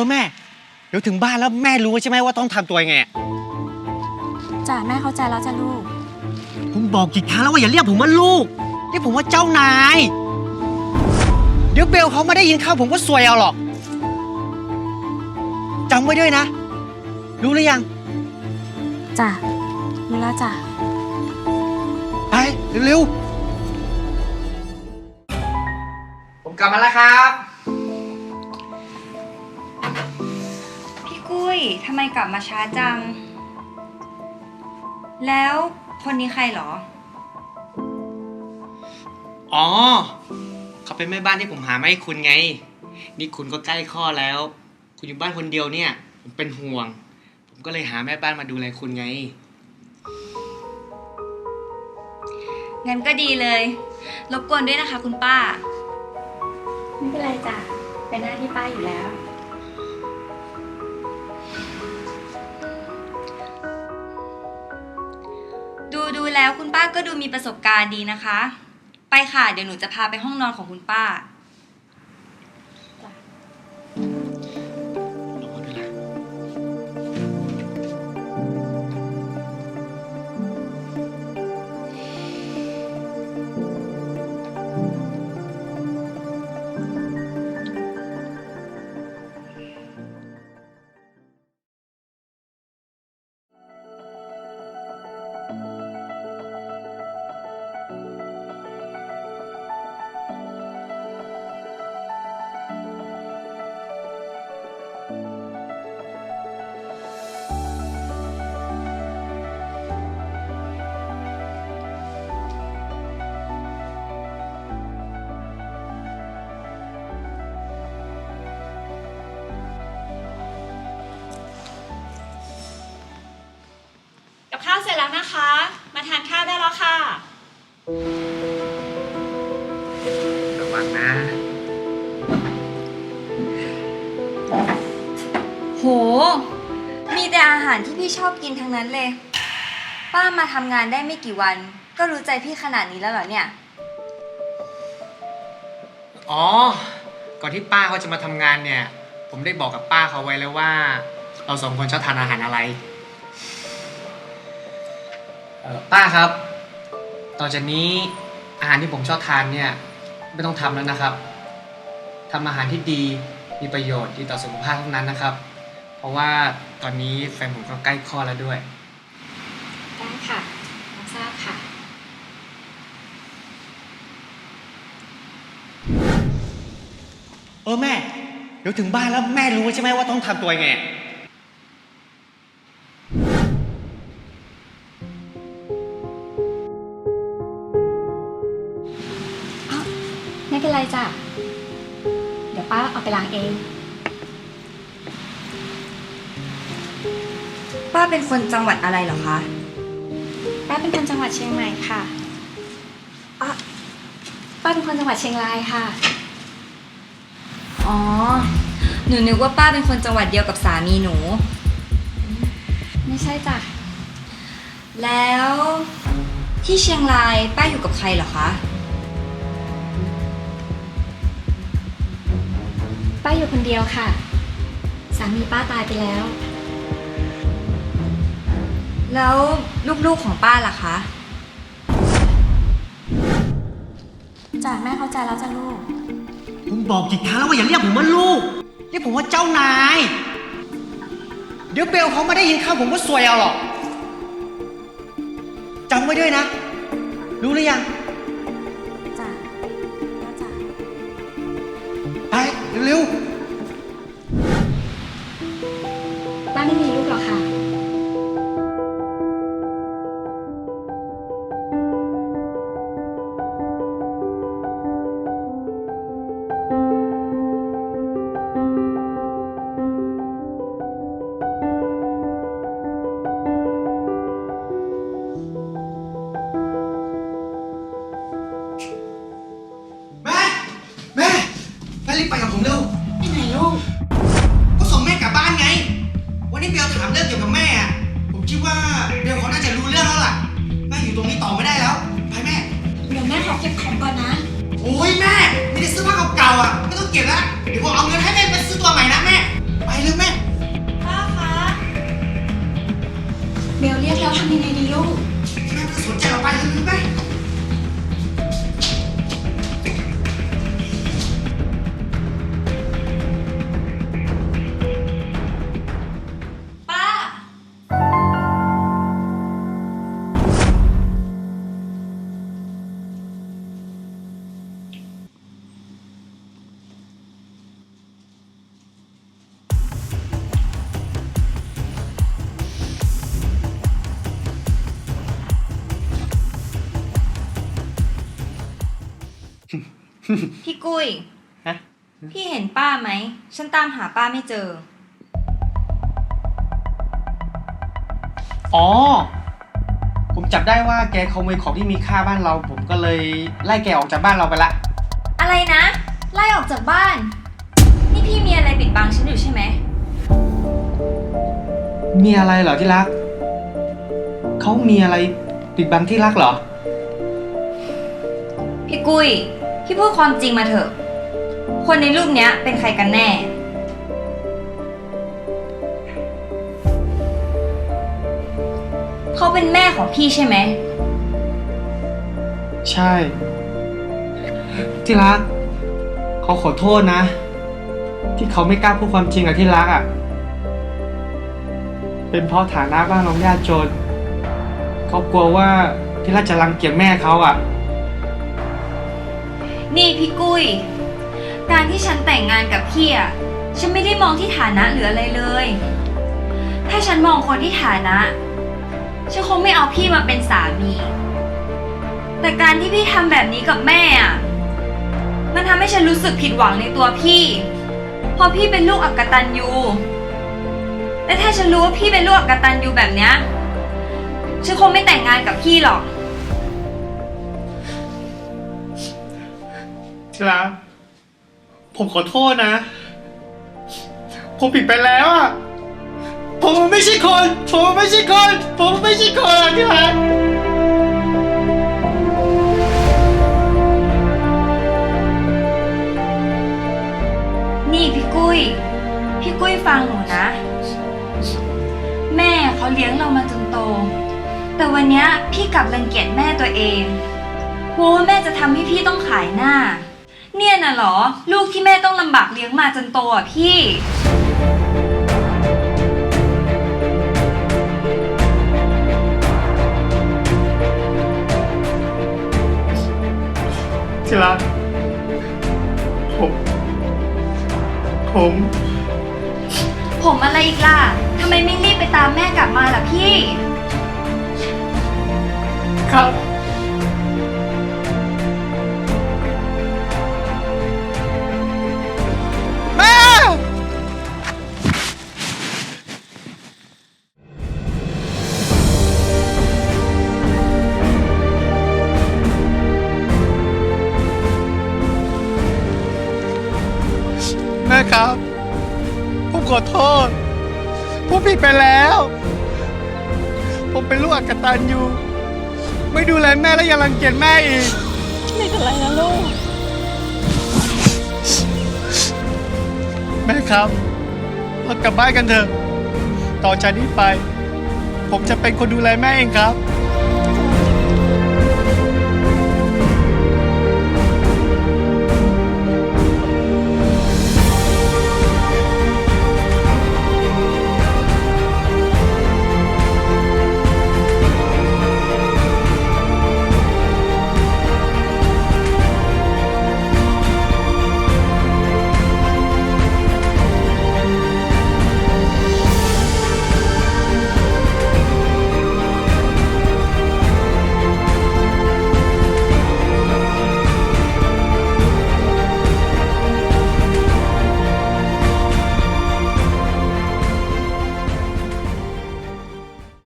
อแม่ เดี๋ยวถึงบ้านแล้วแม่รู้ใช่ไหมว่าต้องทำตัวยังไงอะจ้ะแม่เข้าใจแล้วจ้ะลูก ผมบอกกี่ครั้งแล้วว่าอย่าเรียกผมว่าลูกเรียกผมว่าเจ้านาย เดี๋ยวเบลเขามาได้ยินเข้าผมก็ซวยเอาหรอกจำไว้ด้วยนะ รู้หรือยัง จ้ะรู้แล้วจ้ะ ไปเร็วผมกลับมาแล้วครับ ยทำไมกลับมาช้าจัง แล้วคนนี้ใครเหรอๆอ๋อ เขาเป็นแม่บ้านที่ผมหามาให้คุณไง นี่คุณก็ใกล้คลอดแล้ว คุณอยู่บ้านคนเดียวเนี่ย ผมเป็นห่วง ผมก็เลยหาแม่บ้านมาดูแลคุณไง งั้นก็ดีเลย รบกวนด้วยนะคะคุณป้า ไม่เป็นไรจ้ะ เป็นหน้าที่ป้าอยู่แล้ว แล้วคุณป้าก็ดูมีประสบการณ์ดีนะคะ ไปค่ะ เดี๋ยวหนูจะพาไปห้องนอนของคุณป้า ระวังนะ โห มีแต่อาหารที่พี่ชอบกินทั้งนั้นเลย ป้ามาทำงานได้ไม่กี่วัน ก็รู้ใจพี่ขนาดนี้แล้วเหรอเนี่ย อ๋อ ก่อนที่ป้าเขาจะมาทำงานเนี่ย ผมได้บอกกับป้าเขาไว้แล้วว่า เราสองคนชอบทานอาหารอะไร เอ่อป้าครับ ต่อจากนี้อาหารที่ผมชอบทานเนี่ยไม่ต้องทำแล้วนะครับทำอาหารที่ดีมีประโยชน์ดีต่อสุขภาพเท่านั้นนะครับ เพราะว่าตอนนี้แฟนผมก็ใกล้คลอดแล้วด้วย ได้ค่ะรับทราบค่ะ เออแม่เดี๋ยวถึงบ้านแล้วแม่รู้ใช่ไหมว่าต้องทำตัวยังไง ไปล้างเอง ป้าเป็นคนจังหวัดอะไรเหรอคะ ป้าเป็นคนจังหวัดเชียงใหม่ค่ะอะป้าเป็นคนจังหวัดเชียงรายค่ะ อ๋อ หนูนึกว่าป้าเป็นคนจังหวัดเดียวกับสามีหนู ไม่ใช่จ้ะ แล้วที่เชียงรายป้าอยู่กับใครเหรอคะ ป้าอยู่คนเดียวค่ะ สามีป้าตายไปแล้ว แล้วลูกๆของป้าล่ะคะจ้ะแม่เข้าใจแล้วจ้ะลูก ผมบอกกี่ครั้งแล้วว่าอย่าเรียกผมว่าลูก เรียกผมว่าเจ้านาย เดี๋ยวเบลเขามาได้ยินเข้าผมก็ซวยเอาหรอกจำไว้ด้วยนะ รู้หรือยัง จ้ะแล้วจ้ะ ไป เร็วป้ ที่เบลถามเรื่องเกี่ยวกับแม่ผมคิดว่าเบลเขาน่าจะรู้เรื่องแล้วล่ะ แม่อยู่ตรงนี้ต่อไม่ได้แล้ว ไปแม่ เดี๋ยวแม่ขอเก็บของก่อนนะ โอ้ยแม่มีแต่เสื้อผ้าเก่าๆอะไม่ต้องเก็บละเดี๋ยวผมเอาเงินให้แม่ไปซื้อตัวใหม่นะแม่ ไปเลยแม่ ป้าคะ เบลเรียกแล้วทำยังไงดีลูก แม่ไม่สนใจเราไปเลยแม พี่กุ้ย ฮะ พี่เห็นป้าไหม ฉันตามหาป้าไม่เจอ อ๋อ ผมจับได้ว่าแกขโมยของที่มีค่าบ้านเรา ผมก็เลยไล่แกออกจากบ้านเราไปละ อะไรนะ ไล่ออกจากบ้าน นี่พี่มีอะไรปิดบังฉันอยู่ใช่ไหม มีอะไรเหรอที่รัก เขามีอะไรปิดบังที่รักเหรอ พี่กุ้ย พี่พูดความจริงมาเถอะ คนในรูปเนี้ยเป็นใครกันแน่ เขาเป็นแม่ของพี่ใช่ไหม ใช่ ที่รัก เขาขอโทษนะ ที่เขาไม่กล้าพูดความจริงกับที่รักอะ่ะ เป็นเพราะฐานะบ้านเรายากจน เขากลัวว่าที่รักจะรังเกียจแม่เขาอะ นี่พี่กุ้ย การที่ฉันแต่งงานกับพี่อะฉันไม่ได้มองที่ฐานะหรืออะไรเลย ถ้าฉันมองคนที่ฐานะ ฉันคงไม่เอาพี่มาเป็นสามี แต่การที่พี่ทำแบบนี้กับแม่อะมันทำให้ฉันรู้สึกผิดหวังในตัวพี่ เพราะพี่เป็นลูกอักตันยูและถ้าฉันรู้ว่าพี่เป็นลูกอักตันยูแบบเนี้ย ฉันคงไม่แต่งงานกับพี่หรอก ที่รักผมขอโทษนะ ผมผิดไปแล้วอะ ผมไม่ใช่คน ผมไม่ใช่คน ผมไม่ใช่คนอะที่รักนี่พี่กุ้ย พี่กุ้ยฟังหนูนะ แม่เขาเลี้ยงเรามาจนโต แต่วันเนี้ยพี่กลับรังเกียจแม่ตัวเองกลัวว่าแม่จะทำให้พี่ต้องขายหน้า เนี่ยน่ะเหรอ ลูกที่แม่ต้องลำบากเลี้ยงมาจนโตอะพี่ ที่รักผม ผม ผมอะไรอีกล่ะทำไมไม่รีบไปตามแม่กลับมาล่ะพี่ ครับ ผมขอโทษ ผมผิดไปแล้ว ผมเป็นลูกอักตันอยู่ ไม่ดูแลแม่และยังรังเกียจแม่อีก ไม่เป็นไรนะลูก แม่ครับเรากลับบ้านกันเถอะ ต่อจากนี้ไป ผมจะเป็นคนดูแลแม่เองครับ